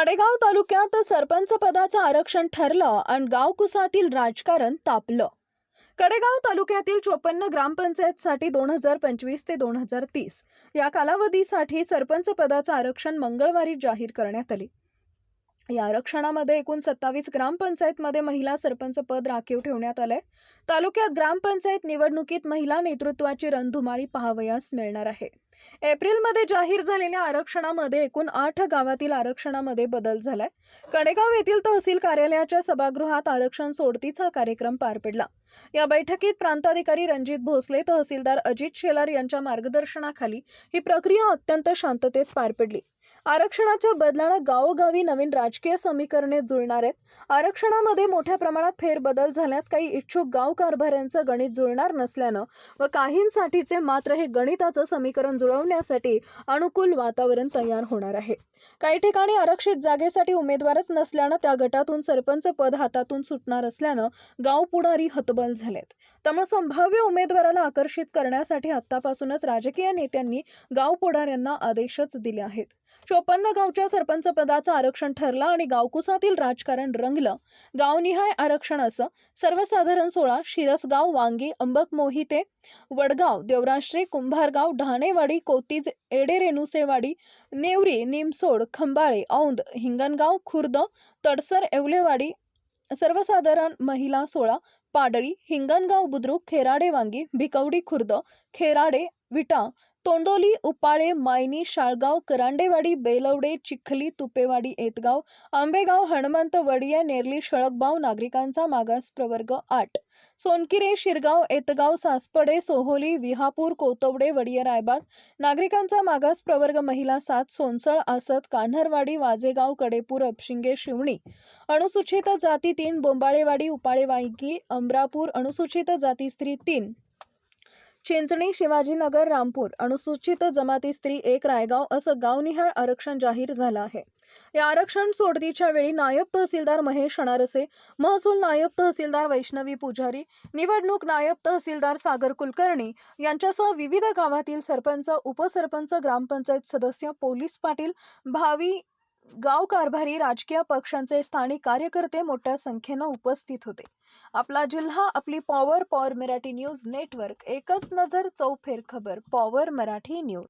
कडेगाव तालुक्यात सरपंच पदाचं आरक्षण ठरलं आणि गावकुसातील राजकारण तापलं. कडेगाव तालुक्यातील चोपन्न ग्रामपंचायतसाठी दोन हजार पंचवीस ते दोन हजार तीस या कालावधीसाठी सरपंच पदाचं आरक्षण मंगळवारी जाहीर करण्यात आले. या आरक्षणामध्ये एकूण सत्तावीस ग्रामपंचायतमध्ये महिला सरपंच पद राखीव ठेवण्यात आलंय. तालुक्यात ग्रामपंचायत निवडणुकीत महिला नेतृत्वाची रणधुमाळी पाहावयास मिळणार आहे. एप्रिलमध्ये जाहीर झालेल्या आरक्षणामध्ये एकूण आठ गावातील आरक्षणामध्ये बदल झालाय. कडेगाव येथील तहसील कार्यालयाच्या सभागृहात आरक्षण सोडतीचा कार्यक्रम पार पडला. या बैठकीत प्रांताधिकारी रणजित भोसले तहसीलदार अजित शेलार यांच्या मार्गदर्शनाखाली ही प्रक्रिया अत्यंत शांततेत पार पडली. आरक्षणाच्या बदलानं गावोगावी नवीन राजकीय समीकरणे जुळणार आहेत. आरक्षणामध्ये मोठ्या प्रमाणात फेरबदल झाल्यास काही इच्छुक गाव कारभाऱ्यांचं गणित जुळणार नसल्यानं व काहींसाठीचे मात्र हे गणिताचं समीकरण जुळवण्यासाठी अनुकूल वातावरण तयार होणार आहे. काही ठिकाणी आरक्षित जागेसाठी उमेदवारच नसल्यानं त्या गटातून सरपंच पद हातातून सुटणार असल्यानं गाव पुढारी हतबल झालेत. त्यामुळे संभाव्य उमेदवाराला आकर्षित करण्यासाठी आत्तापासूनच राजकीय नेत्यांनी गाव पुढाऱ्यांना आदेशच दिले आहेत. चोपन्न गावच्या सरपंच पदाचं आरक्षण ठरलं आणि गावकुसातील राजकारण रंगलं. गावनिहाय आरक्षण असं सर्वसाधारण सोळा शिरसगाव वांगी अंबक मोहिते वडगाव देवराश्री कुंभारगाव ढाणेवाडी कोतीज एडे रेणुसेवाडी नेवरी निमसोड खंबाळे औंद हिंगणगाव खुर्द तडसर येवलेवाडी सर्वसाधारण महिला सोळा पाडळी हिंगणगाव बुद्रुक खेराडे वांगी भिकवडी खुर्द खेराडे विटा तोंडोली उपाळे मायनी शाळगाव करांडेवाडी बेलवडे चिखली तुपेवाडी एतगाव आंबेगाव हनुमंत वडिया नेरली शळकबाव नागरिकांचा मागास प्रवर्ग आठ. सोनकिरे शिरगाव एतगाव सासपडे सोहोली विहापूर कोतवडे वडिया रायबाग नागरिकांचा मागास प्रवर्ग महिला सात सोनसळ आसत कान्हरवाडी वाजेगाव कडेपूर अपशिंगे शिवणी. अनुसूचित जाती तीन बोंबाळेवाडी उपाळेवाईकी अमरापूर अनुसूचित जाती स्त्री तीन. चिंचणी शिवाजीनगर रामपूर. अनुसूचित जमाती स्त्री एक रायगाव असं गावनिहाय आरक्षण जाहीर झालं आहे. या आरक्षण सोडतीच्या वेळी नायब तहसीलदार महेश अनारसे महसूल नायब तहसीलदार वैष्णवी पुजारी निवडणूक नायब तहसीलदार सागर कुलकर्णी यांच्यासह विविध गावातील सरपंच उपसरपंच ग्रामपंचायत सदस्य पोलीस पाटील भावी गाव कारभारी राजकीय पक्षांचे स्थानिक कार्यकर्ते मोठ्या संख्येनं उपस्थित होते. आपला जिल्हा आपली power power Marathi news network एकच नजर चौफेर खबर पॉवर मराठी न्यूज.